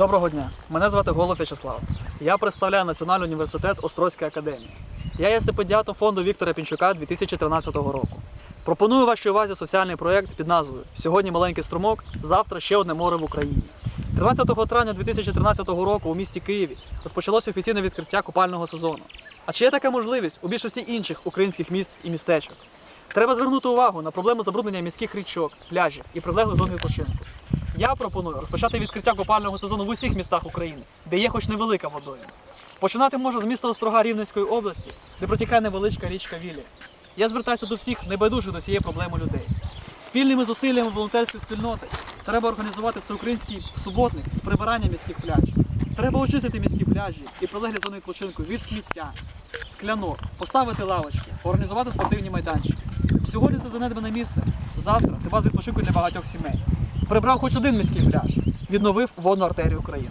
Доброго дня, мене звати Голов В'ячеслав. Я представляю Національний університет Острозької академії. Я є стипендіатом фонду Віктора Пінчука 2013 року. Пропоную вашій увазі соціальний проєкт під назвою Сьогодні маленький струмок, завтра ще одне море в Україні. 13 травня 2013 року у місті Києві розпочалося офіційне відкриття купального сезону. А чи є така можливість у більшості інших українських міст і містечок? Треба звернути увагу на проблему забруднення міських річок, пляжів і прилеглих зон відпочинку. Я пропоную розпочати відкриття купального сезону в усіх містах України, де є хоч невелика водойма. Починати можна з міста Острога Рівненської області, де протікає невеличка річка Вілія. Я звертаюся до всіх небайдужих до цієї проблеми людей. Спільними зусиллями волонтерської спільноти треба організувати всеукраїнський суботник з прибирання міських пляжів. Треба очистити міські пляжі і прилеглі зони відпочинку від сміття, склянок, поставити лавочки, організувати спортивні майданчики. Сьогодні це занедбане місце. Завтра це база відпочинку для багатьох сімей. Прибрав хоч один міський пляж, відновив водну артерію України.